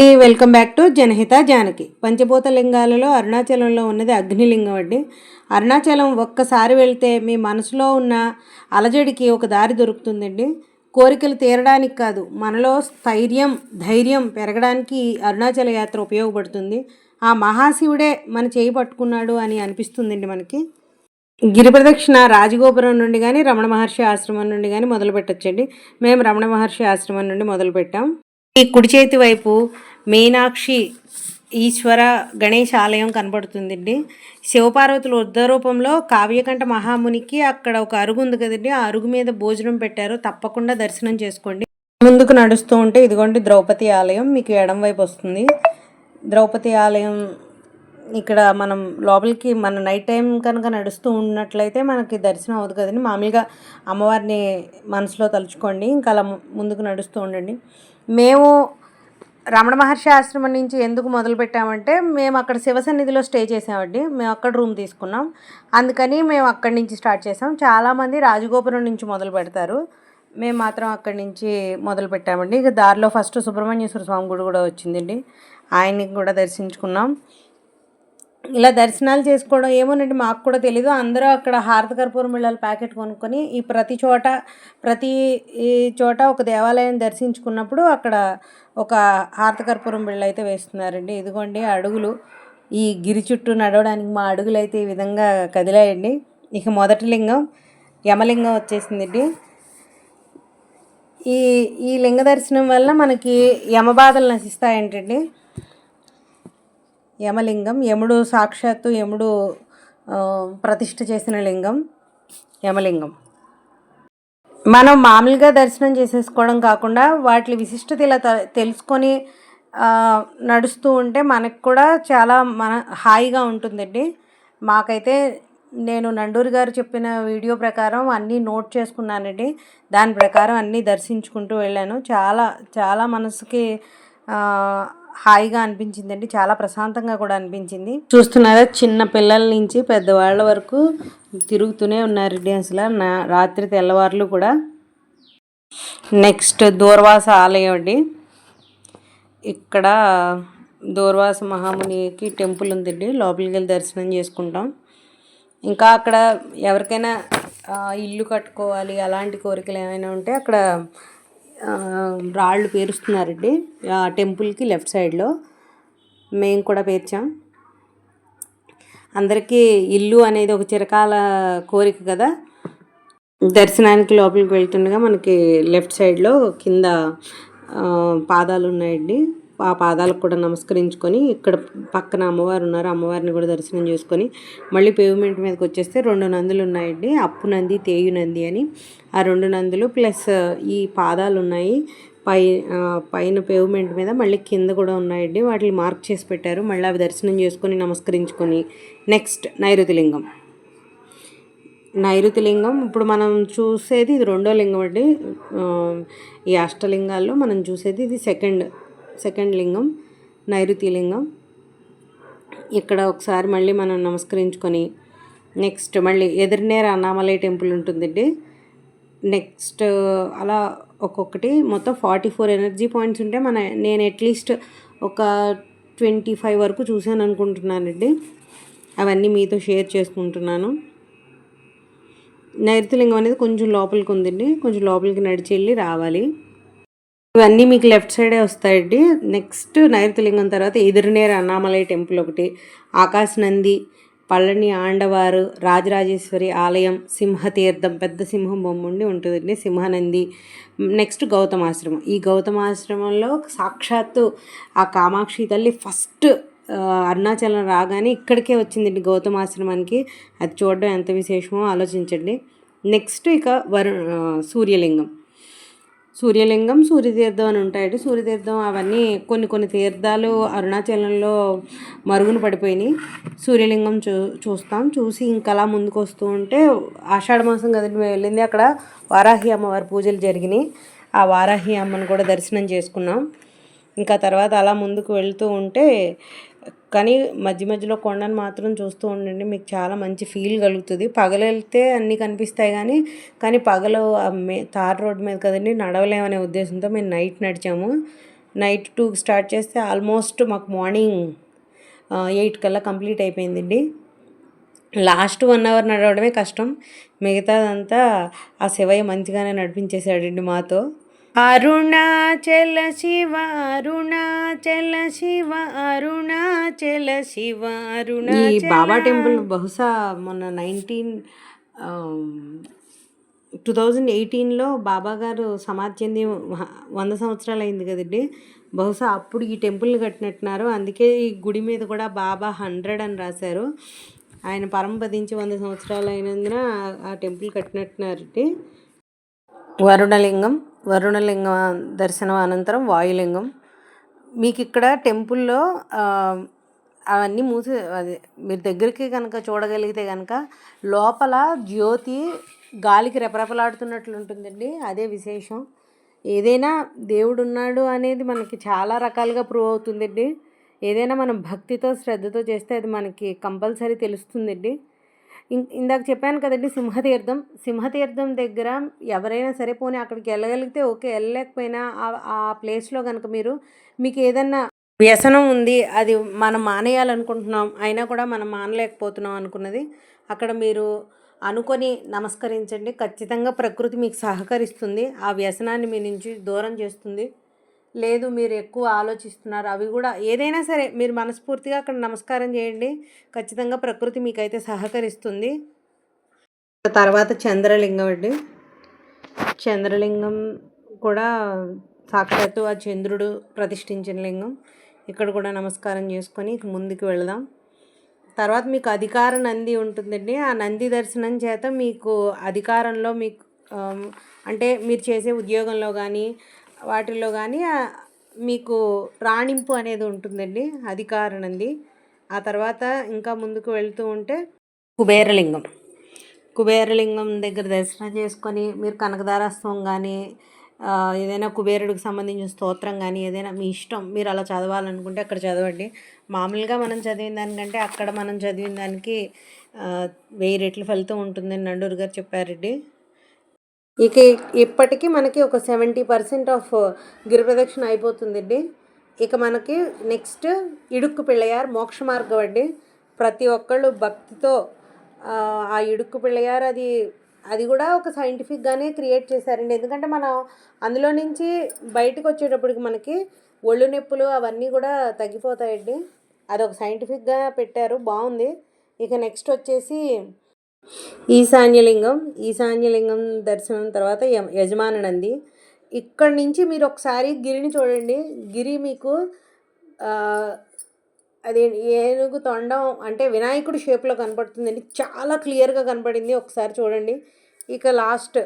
Welcome back to Janahita Janaki. పంచభూత లింగాలలో అరుణాచలంలో ఉన్నది అగ్నిలింగం అండి. అరుణాచలం ఒక్కసారి వెళ్తే మీ మనసులో ఉన్న అలజడికి ఒక దారి దొరుకుతుందండి. కోరికలు తీరడానికి కాదు మనలో స్థైర్యం ధైర్యం పెరగడానికి అరుణాచల యాత్ర ఉపయోగపడుతుంది. ఆ మహాశివుడే మన చేయి పట్టుకున్నాడు అని అనిపిస్తుందండి మనకి. గిరిప్రదక్షిణ రాజగోపురం నుండి కానీ రమణ మహర్షి ఆశ్రమం నుండి కానీ మొదలు పెట్టచ్చండి మేము రమణ మహర్షి ఆశ్రమం నుండి మొదలు పెట్టాం ఈ కుడి చేతి వైపు మీనాక్షి ఈశ్వర గణేష్ ఆలయం కనబడుతుందండి. శివపార్వతుల ఉద్ధ రూపంలో కావ్యకంఠ మహామునికి అక్కడ ఒక అరుగు ఉంది కదండి. ఆ అరుగు మీద భోజనం పెట్టారు. తప్పకుండా దర్శనం చేసుకోండి. ముందుకు నడుస్తూ ఉంటే ఇదిగోండి ద్రౌపది ఆలయం. మీకు ఎడం వైపు వస్తుంది. ద్రౌపది ఆలయం ఇక్కడ మనం లోపలికి మన నైట్ టైం కనుక నడుస్తూ ఉన్నట్లయితే మనకి దర్శనం అవ్వదు కదండి. మామూలుగా అమ్మవారిని మనసులో తలుచుకోండి. ఇంకా అలా ముందుకు నడుస్తూ ఉండండి. మేము రమణ మహర్షి ఆశ్రమం నుంచి ఎందుకు మొదలు పెట్టామంటే మేము అక్కడ శివసన్నిధిలో స్టే చేసామండి. మేము అక్కడ రూమ్ తీసుకున్నాం. అందుకని మేము అక్కడి నుంచి స్టార్ట్ చేసాం. చాలామంది రాజగోపురం నుంచి మొదలు పెడతారు. మేము మాత్రం అక్కడి నుంచి మొదలు పెట్టామండి. ఇక దారిలో ఫస్ట్ సుబ్రహ్మణ్యేశ్వర స్వామి గుడి కూడా వచ్చిందండి. ఆయన్ని కూడా దర్శించుకున్నాం. ఇలా దర్శనాలు చేసుకోవడం ఏమోనండి మాకు కూడా తెలీదు. అందరూ అక్కడ హారత కర్పూరం బిళ్ళల ప్యాకెట్ కొనుక్కొని ఈ ప్రతి చోట ప్రతి ఈ చోట ఒక దేవాలయం దర్శించుకున్నప్పుడు అక్కడ ఒక హారత కర్పూరం బిళ్ళ అయితే వేస్తున్నారండి. ఇదిగోండి అడుగులు. ఈ గిరి చుట్టూ నడవడానికి మా అడుగులు అయితే ఈ విధంగా కదిలాయండి. ఇక మొదటి లింగం యమలింగం వచ్చేసిందండి. ఈ ఈ లింగ దర్శనం వల్ల మనకి యమబాధలు నశిస్తాయంటండి. యమలింగం యముడు సాక్షాత్తు యముడు ప్రతిష్ఠ చేసిన లింగం యమలింగం. మనం మామూలుగా దర్శనం చేసేసుకోవడం కాకుండా వాటి విశిష్టత ఇలా తెలుసుకొని నడుస్తూ ఉంటే మనకు కూడా చాలా మన హాయిగా ఉంటుందండి. మాకైతే నేను నండూరి గారు చెప్పిన వీడియో ప్రకారం అన్నీ నోట్ చేసుకున్నానండి. దాని ప్రకారం అన్నీ దర్శించుకుంటూ వెళ్ళాను. చాలా చాలా మనసుకి హాయిగా అనిపించిందండి. చాలా ప్రశాంతంగా కూడా అనిపించింది. చూస్తున్నారా చిన్న పిల్లల నుంచి పెద్దవాళ్ళ వరకు తిరుగుతూనే ఉన్నారండి అసలు. నా రాత్రి తెల్లవారులు కూడా. నెక్స్ట్ దూర్వాస ఆలయం అండి. ఇక్కడ దూర్వాస మహామునికి టెంపుల్ ఉందండి. లోపలికి వెళ్ళి దర్శనం చేసుకుంటాం. ఇంకా అక్కడ ఎవరికైనా ఇల్లు కట్టుకోవాలి అలాంటి కోరికలు ఏమైనా ఉంటే అక్కడ రాళ్ళు పేరుస్తున్నారండి. ఆ టెంపుల్కి లెఫ్ట్ సైడ్లో. మేము కూడా పేర్చాం. అందరికీ ఇల్లు అనేది ఒక చిరకాల కోరిక కదా. దర్శనానికి లోపలికి వెళ్తుండగా మనకి లెఫ్ట్ సైడ్లో కింద పాదాలు ఉన్నాయండి. ఆ పాదాలకు కూడా నమస్కరించుకొని ఇక్కడ పక్కన అమ్మవారు ఉన్నారు. అమ్మవారిని కూడా దర్శనం చేసుకొని మళ్ళీ పేమెంట్ మీదకి వచ్చేస్తే రెండు నందులు ఉన్నాయండి. అప్పు నంది తేయు నంది అని. ఆ రెండు నందులు ప్లస్ ఈ పాదాలు ఉన్నాయి. పై పైన పేవ్మెంట్ మీద మళ్ళీ కింద కూడా ఉన్నాయండి. వాటిని మార్క్ చేసి పెట్టారు. మళ్ళీ అవి దర్శనం చేసుకొని నమస్కరించుకొని నెక్స్ట్ నైరుతి లింగం నైరుతి లింగం ఇప్పుడు మనం చూసేది ఇది రెండో లింగం అండి. ఈ అష్టలింగాల్లో మనం చూసేది ఇది సెకండ్ సెకండ్ లింగం నైరుతి లింగం. ఇక్కడ ఒకసారి మళ్ళీ మనం నమస్కరించుకొని నెక్స్ట్ మళ్ళీ ఎదురునేర అన్నామలై టెంపుల్ ఉంటుందండి. నెక్స్ట్ అలా ఒక్కొక్కటి మొత్తం ఫార్టీ ఫోర్ ఎనర్జీ పాయింట్స్ ఉంటే మన నేను అట్లీస్ట్ ఒక ట్వంటీ ఫైవ్ వరకు చూశాను అనుకుంటున్నానండి. అవన్నీ మీతో షేర్ చేసుకుంటున్నాను. నైరుతిలింగం అనేది కొంచెం లోపలికి ఉందండి. కొంచెం లోపలికి నడిచి వెళ్ళి రావాలి. ఇవన్నీ మీకు లెఫ్ట్ సైడే వస్తాయండి. నెక్స్ట్ నైరుతిలింగం తర్వాత ఎదురునేర అన్నామలై టెంపుల్ ఒకటి. ఆకాశ నంది పళ్ళని ఆండవారు రాజరాజేశ్వరి ఆలయం సింహతీర్థం పెద్ద సింహం బొమ్మ ఉండి ఉంటుందండి సింహనంది. నెక్స్ట్ గౌతమాశ్రమం ఈ గౌతమాశ్రమంలో సాక్షాత్తు ఆ కామాక్షి తల్లి ఫస్ట్ అరుణాచలం రాగానే ఇక్కడికే వచ్చిందండి గౌతమాశ్రమానికి అది చూడడం ఎంత విశేషమో ఆలోచించండి. నెక్స్ట్ ఇక వరు సూర్యలింగం. సూర్యలింగం సూర్యతీర్థం అని ఉంటాయండి సూర్యతీర్థం అవన్నీ కొన్ని కొన్ని తీర్థాలు అరుణాచలంలో మరుగున పడిపోయినాయి. సూర్యలింగం చూ చూస్తాం. చూసి ఇంకలా అలా ముందుకు వస్తూ ఉంటే ఆషాఢ మాసం కదండి మేము వెళ్ళింది. అక్కడ వారాహి అమ్మవారి పూజలు జరిగినాయి. ఆ వారాహి అమ్మను కూడా దర్శనం చేసుకున్నాం. ఇంకా తర్వాత అలా ముందుకు వెళ్తూ ఉంటే కానీ మధ్య మధ్యలో కొండను మాత్రం చూస్తూ ఉండండి మీకు చాలా మంచి ఫీల్ కలుగుతుంది. పగలెళ్తే అన్నీ కనిపిస్తాయి కానీ కానీ పగలు తార్ రోడ్ మీద కదండి నడవలేమనే ఉద్దేశంతో మేము నైట్ నడిచాము. నైట్ టూ స్టార్ట్ చేస్తే ఆల్మోస్ట్ మాకు మార్నింగ్ ఎయిట్ కల్లా కంప్లీట్ అయిపోయిందండి. లాస్ట్ వన్ అవర్ నడవడమే కష్టం. మిగతాదంతా ఆ శివయ్య మంచిగానే నడిపించేశాడండి మాతో. అరుణాచల శివ అరుణాచల శివ అరుణాచల శివ అరుణ ఈ బాబా టెంపుల్ బహుశా మొన్న నైన్టీన్ టూ థౌజండ్ ఎయిటీన్లో బాబా గారు సమాధి చెంది వంద సంవత్సరాలు అయింది కదండి. బహుశా అప్పుడు ఈ టెంపుల్ని కట్టినట్టున్నారు. అందుకే ఈ గుడి మీద కూడా బాబా హండ్రెడ్ అని రాశారు. ఆయన పరంపదించి వంద సంవత్సరాలు అయినందున ఆ- ఆ టెంపుల్ కట్టినట్టున్నారండి. వరుణలింగం. వరుణలింగం దర్శనం అనంతరం వాయులింగం. మీకు ఇక్కడ టెంపుల్లో అవన్నీ మూసి అదే మీరు దగ్గరికి కనుక చూడగలిగితే కనుక లోపల జ్యోతి గాలికి రెపరెపలాడుతున్నట్లు ఉంటుందండి అదే విశేషం. ఏదైనా దేవుడు ఉన్నాడు అనేది మనకి చాలా రకాలుగా ప్రూవ్ అవుతుందండి. ఏదైనా మనం భక్తితో శ్రద్ధతో చేస్తే అది మనకి కంపల్సరీ తెలుస్తుందండి. ఇందాక చెప్పాను కదండి సింహతీర్థం. సింహతీర్థం దగ్గర ఎవరైనా సరే పోనీ అక్కడికి వెళ్ళగలిగితే ఓకే వెళ్ళలేకపోయినా ఆ- ఆ ప్లేస్లో కనుక మీరు మీకు ఏదన్నా వ్యసనం ఉంది అది మనం మానేయాలనుకుంటున్నాం అయినా కూడా మనం మానలేకపోతున్నాం అనుకున్నది అక్కడ మీరు అనుకొని నమస్కరించండి. ఖచ్చితంగా ప్రకృతి మీకు సహకరిస్తుంది. ఆ వ్యసనాన్ని మీ నుంచి దూరం చేస్తుంది. లేదు మీరు ఎక్కువ ఆలోచిస్తున్నారు. అవి కూడా ఏదైనా సరే మీరు మనస్ఫూర్తిగా అక్కడ నమస్కారం చేయండి. ఖచ్చితంగా ప్రకృతి మీకైతే సహకరిస్తుంది. తర్వాత చంద్రలింగం అండి. చంద్రలింగం కూడా సాక్షాత్తు ఆ చంద్రుడు ప్రతిష్ఠించిన లింగం. ఇక్కడ కూడా నమస్కారం చేసుకొని ముందుకు వెళదాం. తర్వాత మీకు అధికార నంది ఉంటుందండి. ఆ నంది దర్శనం చేత మీకు అధికారంలో మీకు అంటే మీరు చేసే ఉద్యోగంలో కానీ వాటిల్లో కానీ మీకు రాణింపు అనేది ఉంటుందండి. అది కారణంది. ఆ తర్వాత ఇంకా ముందుకు వెళ్తూ ఉంటే కుబేరలింగం. కుబేరలింగం దగ్గర దర్శనం చేసుకొని మీరు కనకదారస్వం కానీ ఏదైనా కుబేరుడికి సంబంధించిన స్తోత్రం కానీ ఏదైనా మీ ఇష్టం మీరు అలా చదవాలనుకుంటే అక్కడ చదవండి. మామూలుగా మనం చదివిన దానికంటే అక్కడ మనం చదివిన దానికి వెయ్యి రెట్లు ఫలితం ఉంటుందని నండూరు గారు చెప్పారండి. ఇక ఇప్పటికీ మనకి ఒక సెవెంటీ పర్సెంట్ ఆఫ్ గిరిప్రదక్షిణ అయిపోతుందండి. ఇక మనకి నెక్స్ట్ ఇడుక్కు పిళ్ళయార్ మోక్ష మార్గం అండి. ప్రతి ఒక్కళ్ళు భక్తితో ఆ, ఇడుక్కు పిళ్ళయార్ అది అది కూడా ఒక సైంటిఫిక్గానే క్రియేట్ చేశారండి. ఎందుకంటే మనం అందులో నుంచి బయటకు వచ్చేటప్పటికి మనకి ఒళ్ళు నొప్పులు అవన్నీ కూడా తగ్గిపోతాయండి. అది ఒక సైంటిఫిక్గా పెట్టారు బాగుంది. ఇక నెక్స్ట్ వచ్చేసి ఈశాన్యలింగం ఈశాన్యలింగం దర్శనం తర్వాత యజమాను యజమాన నంది ఇక్కడ నుంచి మీరు ఒకసారి గిరిని చూడండి. గిరి మీకు అది ఏనుగు తొండం అంటే వినాయకుడి షేప్లో కనపడుతుందండి. చాలా క్లియర్గా కనపడింది. ఒకసారి చూడండి. ఇక లాస్ట్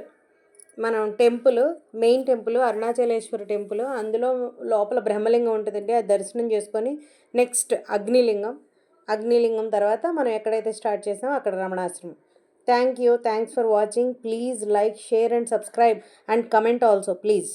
మనం temple main temple Arunachaleshwara temple. అందులో లోపల బ్రహ్మలింగం ఉంటుందండి. అది దర్శనం చేసుకొని నెక్స్ట్ అగ్నిలింగం. అగ్నిలింగం తర్వాత మనం ఎక్కడైతే స్టార్ట్ చేసామో అక్కడ Ramanashramam. Thank you thanks for watching please like share and subscribe and comment also please